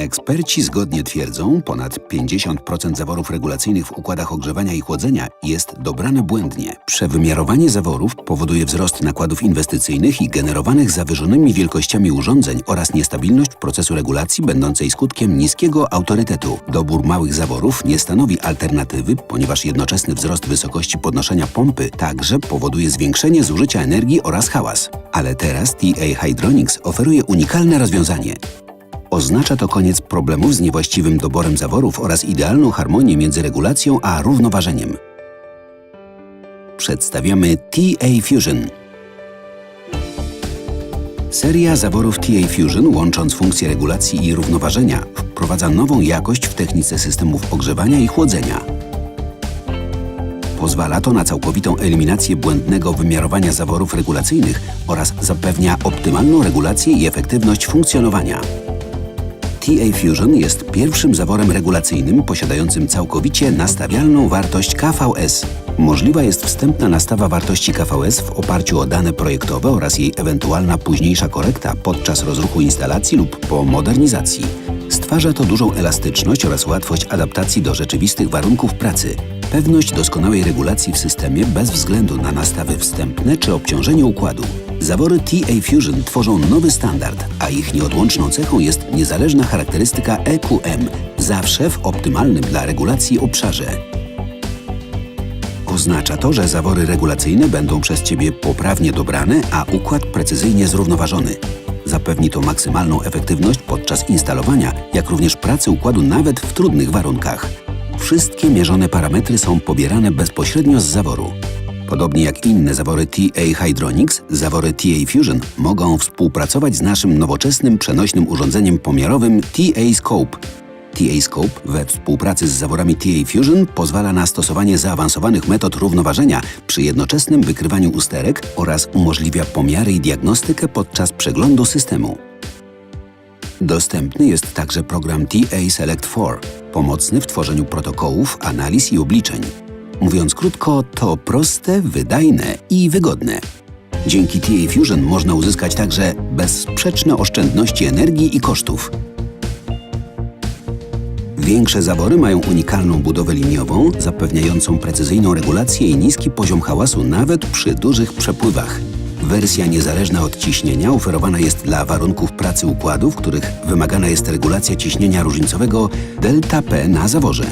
Eksperci zgodnie twierdzą, ponad 50% zaworów regulacyjnych w układach ogrzewania i chłodzenia jest dobrane błędnie. Przewymiarowanie zaworów powoduje wzrost nakładów inwestycyjnych i generowanych zawyżonymi wielkościami urządzeń oraz niestabilność procesu regulacji będącej skutkiem niskiego autorytetu. Dobór małych zaworów nie stanowi alternatywy, ponieważ jednoczesny wzrost wysokości podnoszenia pompy także powoduje zwiększenie zużycia energii oraz hałas. Ale teraz TA Hydronics oferuje unikalne rozwiązanie. Oznacza to koniec problemów z niewłaściwym doborem zaworów oraz idealną harmonię między regulacją a równoważeniem. Przedstawiamy TA Fusion. Seria zaworów TA Fusion, łącząc funkcje regulacji i równoważenia, wprowadza nową jakość w technice systemów ogrzewania i chłodzenia. Pozwala to na całkowitą eliminację błędnego wymiarowania zaworów regulacyjnych oraz zapewnia optymalną regulację i efektywność funkcjonowania. TA Fusion jest pierwszym zaworem regulacyjnym posiadającym całkowicie nastawialną wartość KVS. Możliwa jest wstępna nastawa wartości KVS w oparciu o dane projektowe oraz jej ewentualna późniejsza korekta podczas rozruchu instalacji lub po modernizacji. Stwarza to dużą elastyczność oraz łatwość adaptacji do rzeczywistych warunków pracy. Pewność doskonałej regulacji w systemie bez względu na nastawy wstępne czy obciążenie układu. Zawory TA Fusion tworzą nowy standard, a ich nieodłączną cechą jest niezależna charakterystyka EQM, zawsze w optymalnym dla regulacji obszarze. Oznacza to, że zawory regulacyjne będą przez Ciebie poprawnie dobrane, a układ precyzyjnie zrównoważony. Zapewni to maksymalną efektywność podczas instalowania, jak również pracy układu nawet w trudnych warunkach. Wszystkie mierzone parametry są pobierane bezpośrednio z zaworu. Podobnie jak inne zawory TA Hydronics, zawory TA Fusion mogą współpracować z naszym nowoczesnym przenośnym urządzeniem pomiarowym TA Scope. TA Scope we współpracy z zaworami TA Fusion pozwala na stosowanie zaawansowanych metod równoważenia przy jednoczesnym wykrywaniu usterek oraz umożliwia pomiary i diagnostykę podczas przeglądu systemu. Dostępny jest także program TA Select 4, pomocny w tworzeniu protokołów, analiz i obliczeń. Mówiąc krótko, to proste, wydajne i wygodne. Dzięki TA Fusion można uzyskać także bezsprzeczne oszczędności energii i kosztów. Większe zawory mają unikalną budowę liniową, zapewniającą precyzyjną regulację i niski poziom hałasu nawet przy dużych przepływach. Wersja niezależna od ciśnienia oferowana jest dla warunków pracy układu, w których wymagana jest regulacja ciśnienia różnicowego delta P na zaworze.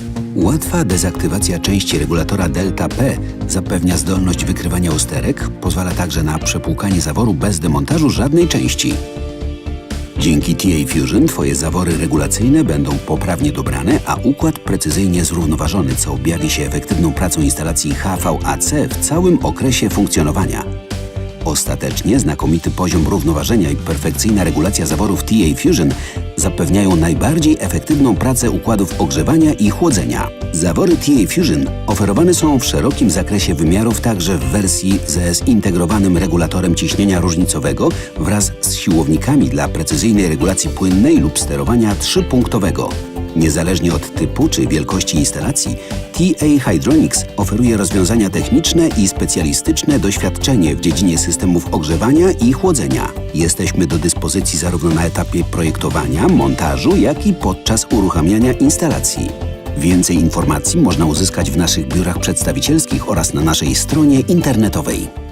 Łatwa dezaktywacja części regulatora delta P zapewnia zdolność wykrywania usterek, pozwala także na przepłukanie zaworu bez demontażu żadnej części. Dzięki TA Fusion Twoje zawory regulacyjne będą poprawnie dobrane, a układ precyzyjnie zrównoważony, co objawi się efektywną pracą instalacji HVAC w całym okresie funkcjonowania. Ostatecznie znakomity poziom równoważenia i perfekcyjna regulacja zaworów TA Fusion zapewniają najbardziej efektywną pracę układów ogrzewania i chłodzenia. Zawory TA Fusion oferowane są w szerokim zakresie wymiarów, także w wersji ze zintegrowanym regulatorem ciśnienia różnicowego wraz z siłownikami dla precyzyjnej regulacji płynnej lub sterowania trzypunktowego. Niezależnie od typu czy wielkości instalacji, TA Hydronics oferuje rozwiązania techniczne i specjalistyczne doświadczenie w dziedzinie systemów ogrzewania i chłodzenia. Jesteśmy do dyspozycji zarówno na etapie projektowania, montażu, jak i podczas uruchamiania instalacji. Więcej informacji można uzyskać w naszych biurach przedstawicielskich oraz na naszej stronie internetowej.